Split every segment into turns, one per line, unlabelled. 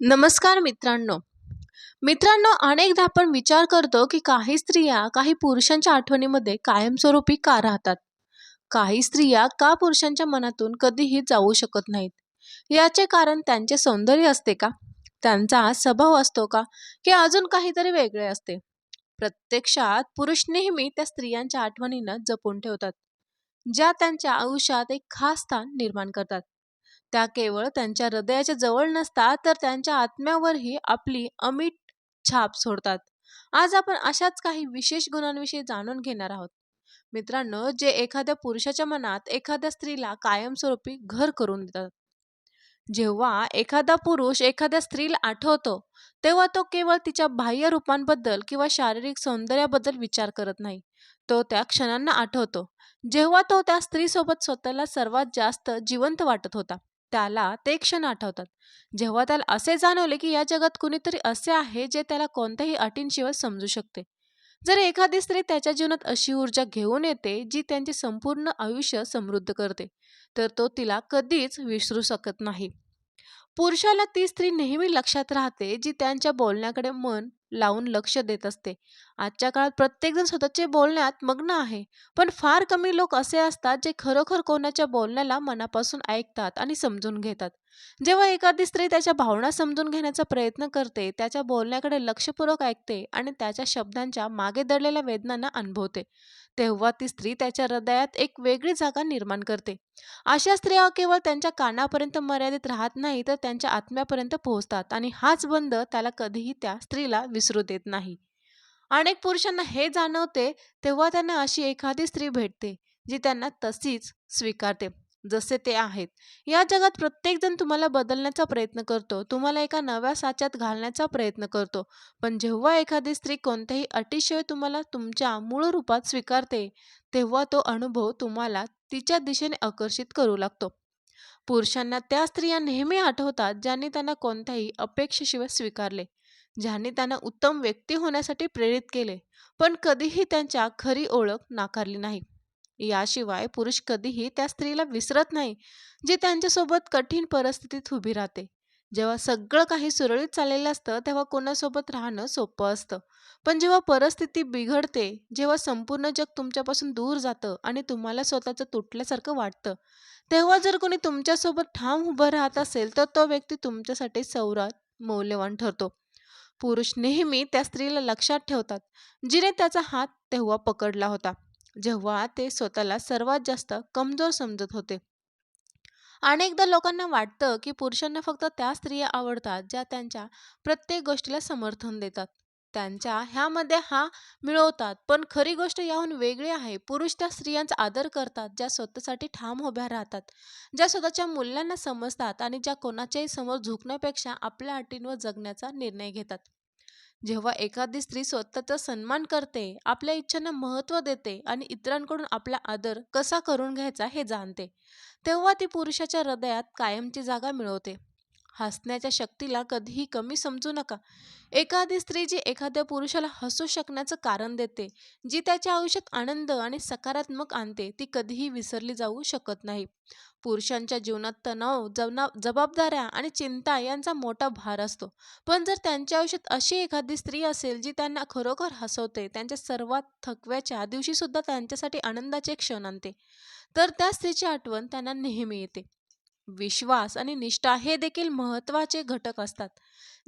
नमस्कार मित्रांनो. मित्रांनो अनेकदा आपण विचार करतो की काही स्त्रिया काही पुरुषांच्या आठवणीमध्ये कायमस्वरूपी का राहतात? काही स्त्रिया का पुरुषांच्या मनातून कधीही जाऊ शकत नाहीत? याचे कारण त्यांचे सौंदर्य असते का? त्यांचा स्वभाव असतो का? की अजून काहीतरी वेगळे असते. प्रत्यक्षात पुरुष नेहमी त्या स्त्रियांच्या आठवणींना जपून ठेवतात ज्या त्यांच्या आयुष्यात एक खास स्थान निर्माण करतात. त्या केवळ त्यांच्या हृदयाच्या जवळ नसतात तर त्यांच्या आत्म्यावरही आपली अमिट छाप सोडतात. आज आपण अशाच काही विशेष गुणांविषयी जाणून घेणार आहोत. मित्रांनो जे एखाद्या पुरुषाच्या मनात एखाद्या स्त्रीला कायमस्वरूपी घर करून देतात. जेव्हा एखादा पुरुष एखाद्या स्त्रीला आठवतो तेव्हा तो केवळ तिच्या बाह्य रूपांबद्दल किंवा शारीरिक सौंदर्याबद्दल विचार करत नाही. तो त्या क्षणांना आठवतो जेव्हा तो त्या स्त्रीसोबत स्वतःला सर्वात जास्त जिवंत वाटत होता. त्याला ते क्षण आठवतात. जेव्हा त्याला असे जाणवले की या जगात कुणीतरी असे आहे जे त्याला कोणत्याही अटींशिवाय समजू शकते. जर एखादी स्त्री त्याच्या जीवनात अशी ऊर्जा घेऊन येते जी त्यांचे संपूर्ण आयुष्य समृद्ध करते तर तो तिला कधीच विसरू शकत नाही. पुरुषाला ती स्त्री नेहमी लक्षात राहते जी त्यांच्या बोलण्याकडे मन लावून लक्ष देत असते. आजच्या काळात प्रत्येकजण स्वतःचे बोलण्यात मग्न आहे पण फार कमी लोक असे असतात जे खरोखर कोणाच्या बोलण्याला मनापासून ऐकतात आणि समजून घेतात. जेव्हा एखादी स्त्री त्याच्या भावना समजून घेण्याचा प्रयत्न करते त्याच्या बोलण्याकडे लक्षपूर्वक ऐकते आणि त्याच्या शब्दांच्या मागे दडलेल्या वेदनांना अनुभवते. तेव्हा ती स्त्री त्याच्या हृदयात एक वेगळी जागा निर्माण करते. अशा स्त्रिया केवळ त्यांच्या कानापर्यंत मर्यादित राहत नाही तर त्यांच्या आत्म्यापर्यंत पोहोचतात आणि हाच बंध त्याला कधीही त्या स्त्रीला विसरू देत नाही. अनेक पुरुषांना हे जाणवते तेव्हा त्यांना अशी एखादी स्त्री भेटते जी त्यांना तशीच स्वीकारते. जसे ते आहेत. या जगात प्रत्येकजण तुम्हाला बदलण्याचा प्रयत्न करतो. तुम्हाला एका नव्या साच्यात घालण्याचा प्रयत्न करतो. पण जेव्हा एखादी स्त्री कोणत्याही अटीशिवाय तुम्हाला तुमच्या मूळ रूपात स्वीकारते तेव्हा तो अनुभव तुम्हाला तिच्या दिशेने आकर्षित करू लागतो. पुरुषांना त्या स्त्रिया नेहमी आठवतात ज्यांनी त्यांना कोणत्याही अपेक्षेशिवाय स्वीकारले ज्यांनी त्यांना उत्तम व्यक्ती होण्यासाठी प्रेरित केले पण कधीही त्यांच्या खरी ओळख नाकारली नाही. याशिवाय पुरुष कधीही त्या स्त्रीला विसरत नाही जी त्यांच्यासोबत कठीण परिस्थितीत उभी राहते. जेव्हा सगळं काही सुरळीत चाललेलं असतं तेव्हा कोणासोबत राहणं सोपं असतं. पण जेव्हा परिस्थिती बिघडते जेव्हा संपूर्ण जग तुमच्यापासून दूर जातं आणि तुम्हाला स्वतःचं तुटल्यासारखं वाटतं तेव्हा जर कोणी तुमच्यासोबत ठाम उभं राहत असेल तर तो व्यक्ती तुमच्यासाठी सौरात मौल्यवान ठरतो. पुरुष नेहमी त्या स्त्रीला लक्षात ठेवतात जिने त्याचा हात तेव्हा पकडला होता. जेव्हा ते स्वतःला सर्वात जास्त कमजोर समजत होते. अनेकदा लोकांना वाटतं की पुरुषांना फक्त त्या स्त्रिया आवडतात ज्या त्यांच्या प्रत्येक गोष्टीला समर्थन देतात. त्यांच्या ह्यामध्ये हा मिळवतात. पण खरी गोष्ट याहून वेगळी आहे. पुरुष त्या स्त्रियांचा आदर करतात ज्या स्वतःसाठी ठाम उभ्या राहतात ज्या स्वतःच्या मूल्यांना समजतात आणि ज्या कोणाच्याही समोर झुकण्यापेक्षा आपल्या अटींवर जगण्याचा निर्णय घेतात. जेव्हा एखादी स्त्री स्वतःचा सन्मान करते आपल्या इच्छांना महत्त्व देते आणि इतरांकडून आपला आदर कसा करून घ्यायचा हे जाणते तेव्हा ती पुरुषाच्या हृदयात कायमची जागा मिळवते. हसण्याच्या शक्तीला कधीही कमी समजू नका. एखादी स्त्री जी एखाद्या पुरुषाला हसू शकण्याचं कारण देते जी त्याच्या आयुष्यात आनंद आणि सकारात्मक आणते ती कधीही विसरली जाऊ शकत नाही. पुरुषांच्या जीवनात तणाव जवना जबाबदाऱ्या आणि चिंता यांचा मोठा भार असतो. पण जर त्यांच्या आयुष्यात अशी एखादी स्त्री असेल जी त्यांना खरोखर हसवते त्यांच्या सर्वात थकव्याच्या दिवशी सुद्धा त्यांच्यासाठी आनंदाचे क्षण आणते तर त्या स्त्रीची आठवण त्यांना नेहमी येते. विश्वास आणि निष्ठा हे देखील महत्त्वाचे घटक असतात.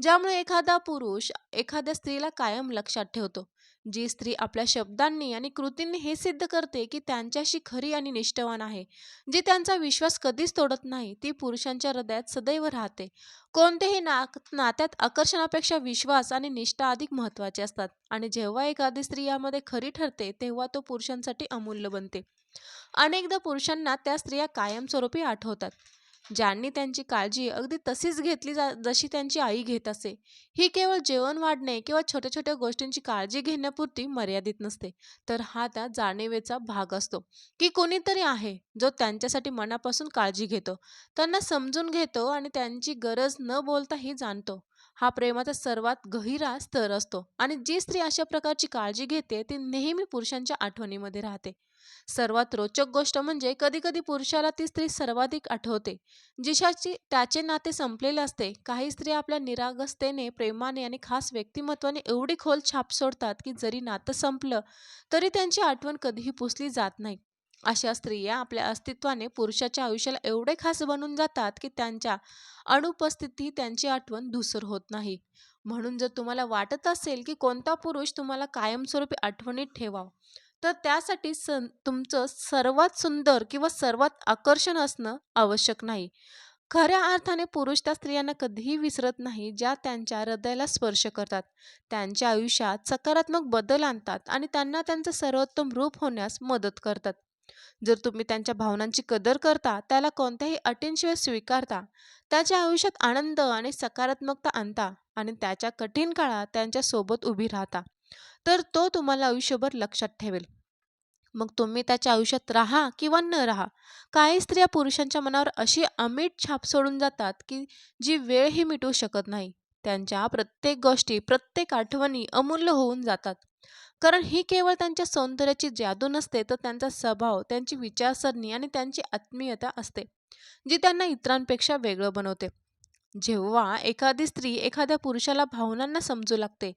ज्यामुळे एखादा पुरुष एखाद्या स्त्रीला कायम लक्षात ठेवतो जी स्त्री आपल्या शब्दांनी आणि कृतींनी हे सिद्ध करते की त्यांच्याशी खरी आणि निष्ठवान आहे. जी त्यांचा विश्वास कधीच तोडत नाही ती पुरुषांच्या हृदयात सदैव राहते. कोणतेही ना नात्यात आकर्षणापेक्षा विश्वास आणि निष्ठा अधिक महत्त्वाचे असतात आणि जेव्हा एखादी स्त्री यामध्ये खरी ठरते तेव्हा तो पुरुषांसाठी अमूल्य बनते. अनेकदा पुरुषांना त्या स्त्रिया कायमस्वरूपी आठवतात. ज्यांनी त्यांची काळजी अगदी तशीच घेतली जा जशी त्यांची आई घेत असे. ही केवळ जेवण वाढणे किंवा छोट्या छोट्या गोष्टींची काळजी घेण्यापुरती मर्यादित नसते. तर हा त्या जाणीवेचा भाग असतो की कोणीतरी आहे जो त्यांच्यासाठी मनापासून काळजी घेतो. त्यांना समजून घेतो आणि त्यांची गरज न बोलताही जाणतो. हा प्रेमाचा सर्वात गहिरा स्तर असतो. आणि जी स्त्री अशा प्रकारची काळजी घेते ती नेहमी पुरुषांच्या आठवणीमध्ये राहते. सर्वात रोचक गोष्ट म्हणजे कधी कधी पुरुषाला ती स्त्री सर्वाधिक आठवते. जिशाची त्याचे नाते संपलेले असते काही स्त्रिया आपल्या निरागसतेने प्रेमाने आणि खास व्यक्तिमत्वाने एवढी खोल छाप सोडतात की जरी नातं संपलं तरी त्यांची आठवण कधीही पुसली जात नाही. अशा स्त्रिया आपल्या अस्तित्वाने पुरुषाच्या आयुष्याला एवढे खास बनून जातात की त्यांच्या अनुपस्थिती त्यांची आठवण धुसर होत नाही. म्हणून जर तुम्हाला वाटत असेल की कोणता पुरुष तुम्हाला कायमस्वरूपी आठवणीत ठेवाव तर त्यासाठी सं तुमचं सर्वात सुंदर किंवा सर्वात आकर्षण असणं आवश्यक नाही. खऱ्या अर्थाने पुरुष त्या स्त्रियांना कधीही विसरत नाही ज्या त्यांच्या हृदयाला स्पर्श करतात. त्यांच्या आयुष्यात सकारात्मक बदल आणतात आणि त्यांना त्यांचं सर्वोत्तम रूप होण्यास मदत करतात. जर तुम्ही त्यांच्या भावनांची कदर करता त्याला कोणत्याही अटींशिवाय स्वीकारता त्याच्या आयुष्यात आनंद आणि सकारात्मकता आणता आणि त्याच्या कठीण काळात त्यांच्यासोबत उभी राहता तर तो तुम्हाला आयुष्यभर लक्षात ठेवेल. मग तुम्ही त्याच्या आयुष्यात राहा किंवा न राहा काही स्त्रिया पुरुषांच्या मनावर अशी अमीट छाप सोडून जातात की जी वेळही मिटवू शकत नाही. त्यांच्या प्रत्येक गोष्टी प्रत्येक आठवणी अमूल्य होऊन जातात. कारण ही केवळ त्यांच्या सौंदर्याची जादू नसते तर त्यांचा स्वभाव त्यांची विचारसरणी आणि त्यांची आत्मीयता असते जी त्यांना इतरांपेक्षा वेगळं बनवते. जेव्हा एखादी स्त्री एखाद्या पुरुषाला भावनांना समजू लागते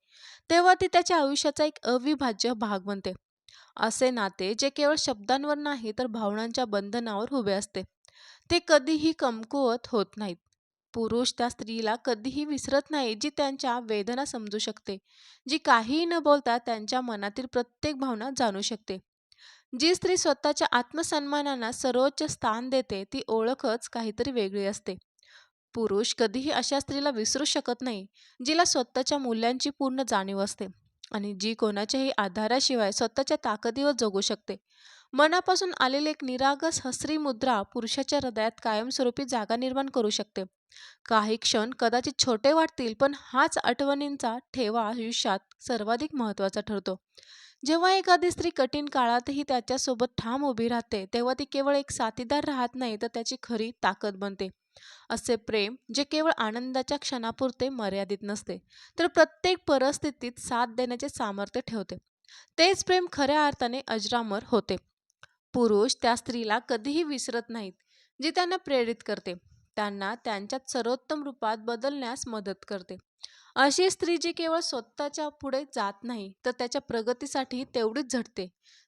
तेव्हा ती त्याच्या आयुष्याचा एक अविभाज्य भाग बनते. असे नाते जे केवळ शब्दांवर नाही तर भावनांच्या बंधनावर उभे असते. ते कधीही कमकुवत होत नाहीत. पुरुष त्या स्त्रीला कधीही विसरत नाही जी त्यांच्या वेदना समजू शकते जी काहीही न बोलता त्यांच्या मनातील प्रत्येक भावना जाणू शकते. जी स्त्री स्वतःच्या आत्मसन्मानांना सर्वोच्च स्थान देते ती ओळखच काहीतरी वेगळी असते. पुरुष कधीही अशा स्त्रीला विसरू शकत नाही जिला स्वतःच्या मूल्यांची पूर्ण जाणीव असते आणि जी कोणाच्याही आधाराशिवाय स्वतःच्या ताकदीवर जगू शकते. मनापासून आलेली एक निरागस हसरी मुद्रा पुरुषाच्या हृदयात कायमस्वरूपी जागा निर्माण करू शकते. काही क्षण कदाचित छोटे वाटतील पण हाच आठवणींचा ठेवा आयुष्यात सर्वाधिक महत्त्वाचा ठरतो. जेव्हा एखादी स्त्री कठीण काळातही त्याच्यासोबत ठाम उभी राहते तेव्हा ती केवळ एक साथीदार राहत नाही तर त्याची खरी ताकद बनते. असे प्रेम जे केवळ आनंदाच्या क्षणापुरते मर्यादित नसते तर प्रत्येक परिस्थितीत साथ देण्याचे सामर्थ्य ठेवते. तेच प्रेम खऱ्या अर्थाने अजरामर होते. पुरुष त्या स्त्रीला कधीही विसरत नाहीत जी त्यांना प्रेरित करते. त्यांना त्यांच्यात सर्वोत्तम रूपात बदलण्यास मदत करते. अशी स्त्री जी केवळ स्वतःच्या पुढे जात नाही तर त्याच्या प्रगतीसाठी तेवढीच झटते.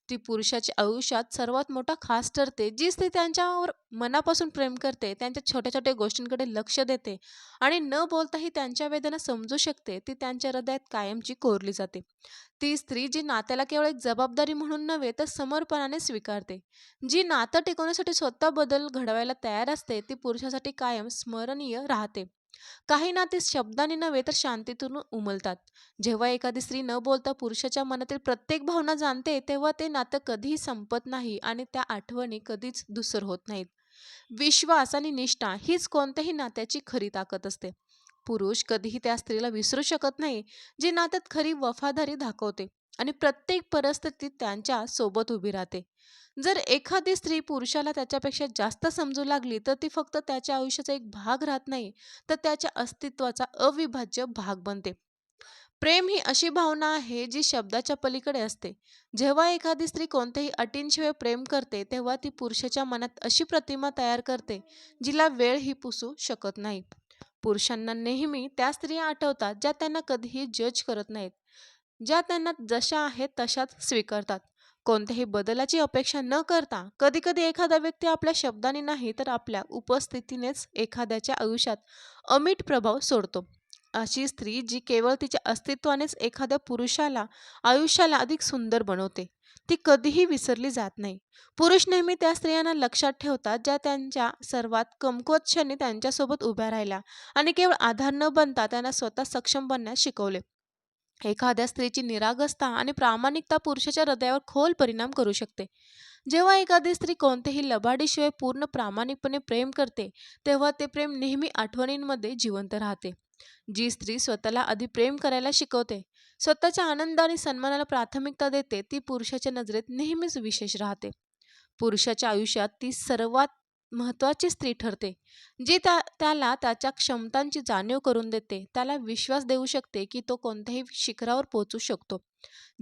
ती पुरुषाच्या आयुष्यात सर्वात मोठा खास ठरते जी स्त्री त्यांच्यावर मनापासून प्रेम करते त्यांच्या छोट्या छोट्या गोष्टींकडे लक्ष देते आणि न बोलताही त्यांच्या वेदना समजू शकते ती त्यांच्या हृदयात कायमची कोरली जाते. ती स्त्री जी नात्याला केवळ एक जबाबदारी म्हणून नव्हे तर समर्पणाने स्वीकारते. जी नातं टिकवण्यासाठी स्वतः बदल घडवायला तयार असते ती पुरुषासाठी कायम स्मरणीय राहते. काही नाते शब्दाने नव्हे तर शांतीतून उमलतात. जेव्हा एखादी स्त्री न बोलता पुरुषाच्या मनातील प्रत्येक भावना जाणते तेव्हा ते नातं कधीही संपत नाही आणि त्या आठवणी कधीच दुसर होत नाहीत. विश्वास आणि निष्ठा हीच कोणत्याही नात्याची खरी ताकद असते. पुरुष कधीही त्या स्त्रीला विसरू शकत नाही जी नात्यात खरी वफादारी दाखवते. आणि प्रत्येक परिस्थितीत त्यांच्यासोबत उभी राहते. जर एखादी स्त्री पुरुषाला त्याच्यापेक्षा जास्त समजू लागली तर ती फक्त त्याच्या आयुष्याचा एक भाग राहत नाही तर त्याच्या अस्तित्वाचा अविभाज्य भाग बनते. प्रेम ही अशी भावना आहे जी शब्दाच्या पलीकडे असते. जेव्हा एखादी स्त्री कोणत्याही अटींशिवाय प्रेम करते तेव्हा ती पुरुषाच्या मनात अशी प्रतिमा तयार करते जिला वेळ ही पुसू शकत नाही. पुरुषांना नेहमी त्या स्त्रिया आठवतात ज्या त्यांना कधीही जज करत नाहीत. ज्या त्यांना जशा आहेत तशाच स्वीकारतात. कोणत्याही बदलाची अपेक्षा न करता कधीकधी एखादा व्यक्ती आपल्या शब्दाने नाही तर आपल्या उपस्थितीनेच एखाद्याच्या आयुष्यात अमिट प्रभाव सोडतो. अशी स्त्री जी केवळ तिच्या अस्तित्वानेच एखाद्या पुरुषाला आयुष्याला अधिक सुंदर बनवते ती कधीही विसरली जात नाही. पुरुष नेहमी त्या स्त्रियांना लक्षात ठेवतात ज्या त्यांच्या सर्वात कमकुवत क्षणी त्यांच्यासोबत उभ्या राहिल्या आणि केवळ आधार न बनता त्यांना स्वतः सक्षम बनण्यास शिकवले. एखाद्या स्त्रीची निरागसता आणि प्रामाणिकता पुरुषाच्या हृदयावर खोल परिणाम करू शकते. जेव्हा एखादी स्त्री कोणत्याही लबाडीशिवाय पूर्ण प्रामाणिकपणे प्रेम करते तेव्हा ते प्रेम नेहमी आठवणींमध्ये जिवंत राहते. जी स्त्री स्वतःला आधी प्रेम करायला शिकवते स्वतःच्या आनंद आणि सन्मानाला प्राथमिकता देते ती पुरुषाच्या नजरेत नेहमीच विशेष राहते. पुरुषाच्या आयुष्यात ती सर्वात महत्त्वाची स्त्री ठरते जी त्या त्याला त्याच्या क्षमतांची जाणीव करून देते. त्याला विश्वास देऊ शकते की तो कोणत्याही शिखरावर पोहोचू शकतो.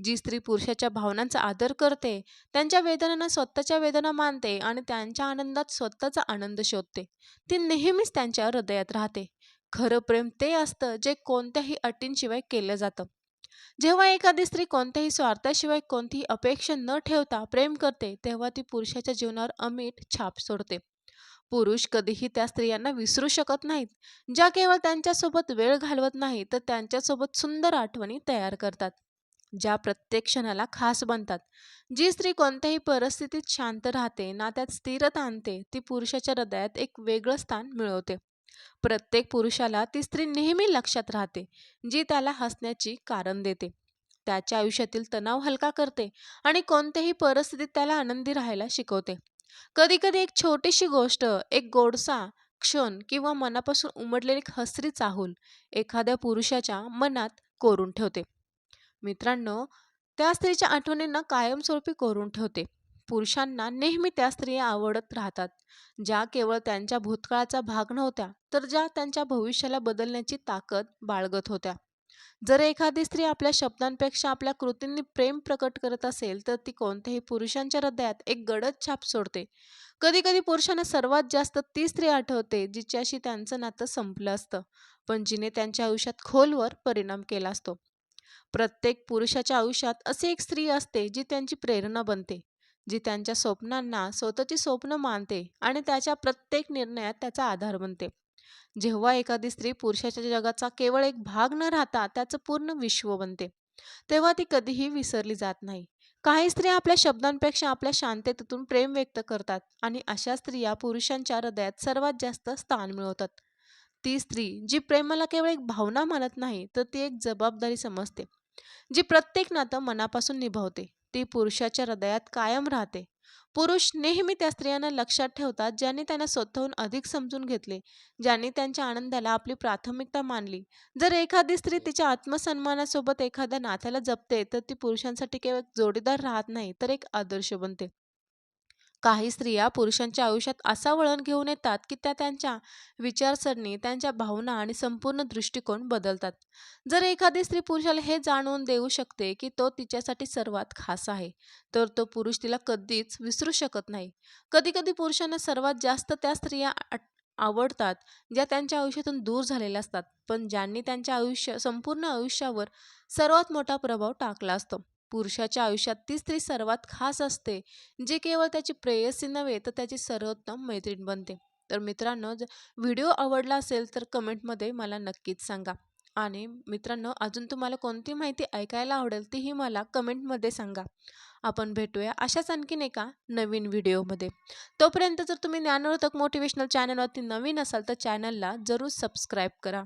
जी स्त्री पुरुषाच्या भावनांचा आदर करते त्यांच्या वेदनांना स्वतःच्या वेदना मानते आणि त्यांच्या आनंदात स्वतःचा आनंद शोधते. ती नेहमीच त्यांच्या हृदयात राहते. खरं प्रेम ते असतं जे कोणत्याही अटींशिवाय केलं जातं. जेव्हा एखादी स्त्री कोणत्याही स्वार्थाशिवाय कोणतीही अपेक्षा न ठेवता प्रेम करते तेव्हा ती पुरुषाच्या जीवनावर अमीट छाप सोडते. पुरुष कधीही त्या स्त्रियांना विसरू शकत नाहीत. ज्या केवळ त्यांच्यासोबत वेळ घालवत नाही तर त्यांच्यासोबत सुंदर आठवणी तयार करतात ज्या प्रत्येक क्षणाला खास बनतात. जी स्त्री कोणत्याही परिस्थितीत शांत राहते नात्यात स्थिरता आणते ती पुरुषाच्या हृदयात एक वेगळं स्थान मिळवते. प्रत्येक पुरुषाला ती स्त्री नेहमी लक्षात राहते जी त्याला हसण्याची कारण देते. त्याच्या आयुष्यातील तणाव हलका करते आणि कोणत्याही परिस्थितीत त्याला आनंदी राहायला शिकवते. कधी कधी एक छोटीशी गोष्ट एक गोडसा क्षण किंवा मनापासून उमटलेली एक हसरी चाहूल एखाद्या पुरुषाच्या मनात कोरून ठेवते. मित्रांनो त्या स्त्रीच्या आठवणींना कायमस्वरूपी कोरून ठेवते. पुरुषांना नेहमी त्या स्त्रिया आवडत राहतात ज्या केवळ त्यांच्या भूतकाळाचा भाग नव्हत्या तर ज्या त्यांच्या भविष्याला बदलण्याची ताकद बाळगत होत्या. जर एखादी स्त्री आपल्या शब्दांपेक्षा आपल्या कृतींनी प्रेम प्रकट करत असेल तर ती कोणत्याही पुरुषांच्या हृदयात एक गडद छाप सोडते. कधी कधी पुरुषांना सर्वात जास्त ती स्त्री आठवते जिच्याशी त्यांचं नातं संपलं असतं पण जिने त्यांच्या आयुष्यात खोलवर परिणाम केला असतो. प्रत्येक पुरुषाच्या आयुष्यात अशी एक स्त्री असते जी त्यांची प्रेरणा बनते जी त्यांच्या स्वप्नांना स्वतःची स्वप्न मानते आणि त्याच्या प्रत्येक निर्णयात त्याचा आधार बनते. जेव्हा एखादी स्त्री पुरुषाच्या जगाचा केवळ एक भाग न राहता त्याचं पूर्ण विश्व बनते तेव्हा ती कधीही विसरली जात नाही. काही स्त्रिया आपल्या शब्दांपेक्षा आपल्या शांततेतून प्रेम व्यक्त करतात आणि अशा स्त्रिया पुरुषांच्या हृदयात सर्वात जास्त स्थान मिळवतात. ती स्त्री जी प्रेमाला केवळ एक भावना मानत नाही तर ती एक जबाबदारी समजते जी प्रत्येक नातं मनापासून निभावते. ती पुरुषाच्या हृदयात कायम राहते. पुरुष नेहमी त्या स्त्रियांना लक्षात ठेवतात ज्यांनी त्यांना स्वतःहून अधिक समजून घेतले ज्यांनी त्यांच्या आनंदाला आपली प्राथमिकता मानली. जर एखादी स्त्री तिच्या आत्मसन्मानासोबत एखाद्या नात्याला जपते तर ती पुरुषांसाठी केवळ एक जोडीदार राहत नाही तर एक आदर्श बनते. काही स्त्रिया पुरुषांच्या आयुष्यात असा वळण घेऊन येतात की त्या त्यांच्या विचारसरणी त्यांच्या भावना आणि संपूर्ण दृष्टिकोन बदलतात. जर एखादी स्त्री पुरुषाला हे जाणून देऊ शकते की तो तिच्यासाठी सर्वात खास आहे तर तो पुरुष तिला कधीच विसरू शकत नाही. कधी कधी पुरुषांना सर्वात जास्त त्या स्त्रिया आवडतात ज्या त्यांच्या आयुष्यातून दूर झालेल्या असतात पण ज्यांनी त्यांच्या आयुष्य संपूर्ण आयुष्यावर सर्वात मोठा प्रभाव टाकला असतो. पुरुषाच्या आयुष्यात ती स्त्री सर्वात खास असते जी केवळ त्याची प्रेयसी नव्हे तर त्याची सर्वोत्तम मैत्रीण बनते. तर मित्रांनो जर व्हिडिओ आवडला असेल तर कमेंटमध्ये मला नक्कीच सांगा. आणि मित्रांनो अजून तुम्हाला कोणती माहिती ऐकायला आवडेल तीही मला कमेंटमध्ये सांगा. आपण भेटूया अशाच आणखीन एका नवीन व्हिडिओमध्ये. तोपर्यंत जर तुम्ही ज्ञानवर्तक मोटिवेशनल चॅनलवरती नवीन असाल तर चॅनलला जरूर सबस्क्राईब करा.